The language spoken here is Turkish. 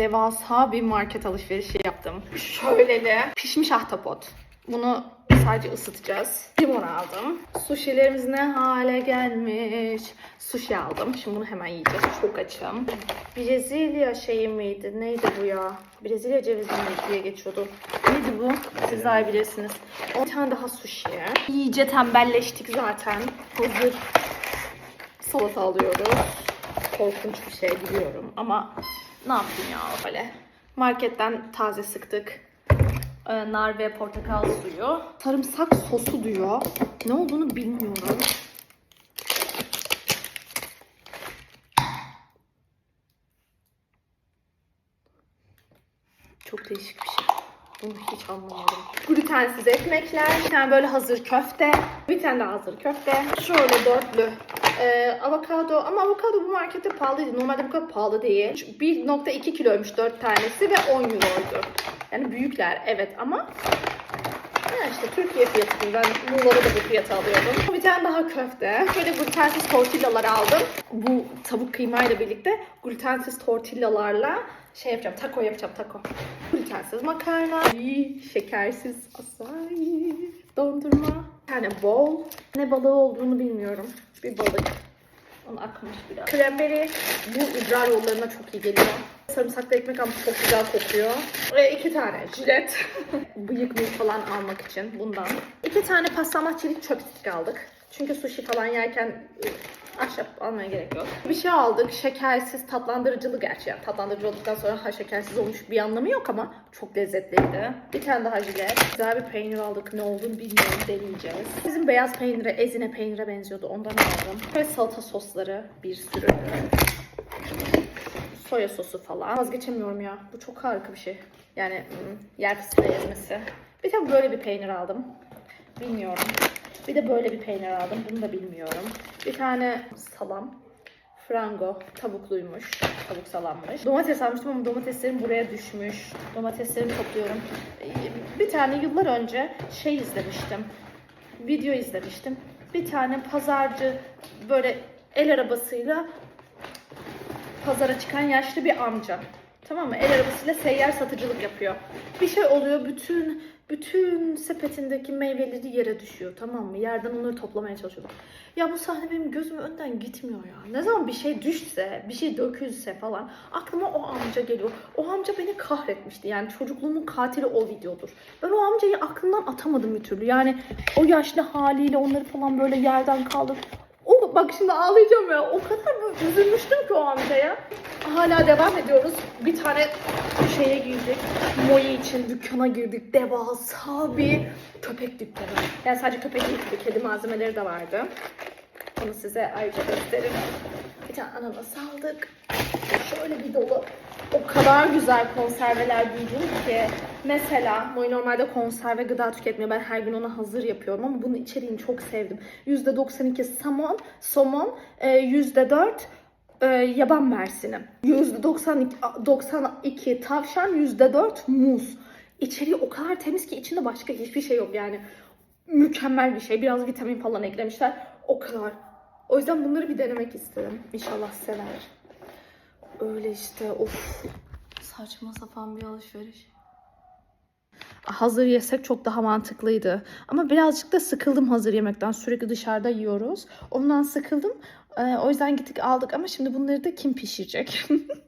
devasa bir market alışverişi yaptım. Şöyleli pişmiş ahtapot. Bunu sadece ısıtacağız. Limon aldım. Sushi'lerimiz ne hale gelmiş. Sushi aldım. Şimdi bunu hemen yiyeceğiz. Çok açım. Brezilya şeyi miydi? Neydi bu ya? Brezilya cevizi miydi diye geçiyordu. Neydi bu? Siz daha bilirsiniz. Bir tane daha sushi. İyice tembelleştik zaten. Hazır salata alıyoruz. Korkunç bir şey biliyorum ama ne yapayım ya böyle. Marketten taze sıktık. Ee, nar ve portakal suyu. Sarımsak sosu diyor. Ne olduğunu bilmiyorum. Çok değişik bir şey. Bunu hiç anlamadım. Glutensiz ekmekler, bir tane böyle hazır köfte, bir tane daha hazır köfte. Şöyle dörtlü ee, avokado ama avokado bu markette pahalıydı. Normalde bu kadar pahalı değil. 1.2 kiloymuş 4 tanesi ve 10 euroydu. Yani büyükler evet ama ya işte Türkiye fiyatı. Ben Muğla'da da bu fiyatı alıyordum. Bir tane daha köfte. Böyle glutensiz tortillalar aldım. Bu tavuk kıymayla birlikte glutensiz tortillalarla şey yapacağım. Taco yapacağım taco. Glutensiz makarna. iyi, Şekersiz asai. Dondurma. Bir tane bowl. Ne balığı olduğunu bilmiyorum. Bir balık. Onu akmış biraz. Kremberi bu idrar yollarına çok iyi geliyor. Sarımsaklı ekmek ama çok güzel kokuyor. Ve iki tane jilet. Bıyık mıyık falan almak için bundan. İki tane paslanmaz çelik chopstick aldık. Çünkü sushi falan yerken ahşap almaya gerek yok. Bir şey aldık. Şekersiz tatlandırıcılı gerçi. Yani tatlandırıcı olduktan sonra ha şekersiz olmuş bir anlamı yok ama çok lezzetliydi. Bir tane daha jilet. Güzel bir peynir aldık. Ne olduğunu bilmiyorum. Deneyeceğiz. Bizim beyaz peynire, ezine peynire benziyordu. Ondan aldım. Ve salata sosları bir sürü. Soya sosu falan. Vazgeçemiyorum ya. Bu çok harika bir şey. Yani hmm, yer fıstığı ezmesi. Bir tane böyle bir peynir aldım. Bilmiyorum. Bir de böyle bir peynir aldım. Bunu da bilmiyorum. Bir tane salam. Frango. Tavukluymuş. Tavuk salammış. Domates almıştım ama domateslerim buraya düşmüş. Domateslerimi topluyorum. Bir tane yıllar önce şey izlemiştim. Video izlemiştim. Bir tane pazarcı böyle el arabasıyla pazara çıkan yaşlı bir amca. Tamam mı? El arabasıyla seyyar satıcılık yapıyor. Bir şey oluyor bütün bütün sepetindeki meyveleri yere düşüyor tamam mı? Yerden onları toplamaya çalışıyor. Ya bu sahne benim gözümün önden gitmiyor ya. Ne zaman bir şey düşse, bir şey dökülse falan aklıma o amca geliyor. O amca beni kahretmişti. Yani çocukluğumun katili o videodur. Ben o amcayı aklımdan atamadım bir türlü. Yani o yaşlı haliyle onları falan böyle yerden kaldır. Bak şimdi ağlayacağım ya. O kadar üzülmüştüm ki o amcaya. Hala devam ediyoruz. Bir tane şeye girdik. Moyi için dükkana girdik. Devasa bir köpek dükkanı. Yani sadece köpek değil, kedi malzemeleri de vardı. Onu size ayrıca gösteririm. Bir tane ananas aldık. Şöyle bir dolu. O kadar güzel konserveler buldum ki. Mesela normalde konserve gıda tüketmiyor. Ben her gün ona hazır yapıyorum ama bunun içeriğini çok sevdim. %92 somon, somon, e, %4 e, yaban mersini. %92 92 tavşan, %4 muz. İçeriği o kadar temiz ki içinde başka hiçbir şey yok yani. Mükemmel bir şey. Biraz vitamin falan eklemişler. O kadar. O yüzden bunları bir denemek istedim. İnşallah sever. Öyle işte of. Saçma sapan bir alışveriş. Hazır yesek çok daha mantıklıydı. Ama birazcık da sıkıldım hazır yemekten. Sürekli dışarıda yiyoruz. Ondan sıkıldım. Ee, o yüzden gittik aldık ama şimdi bunları da kim pişirecek?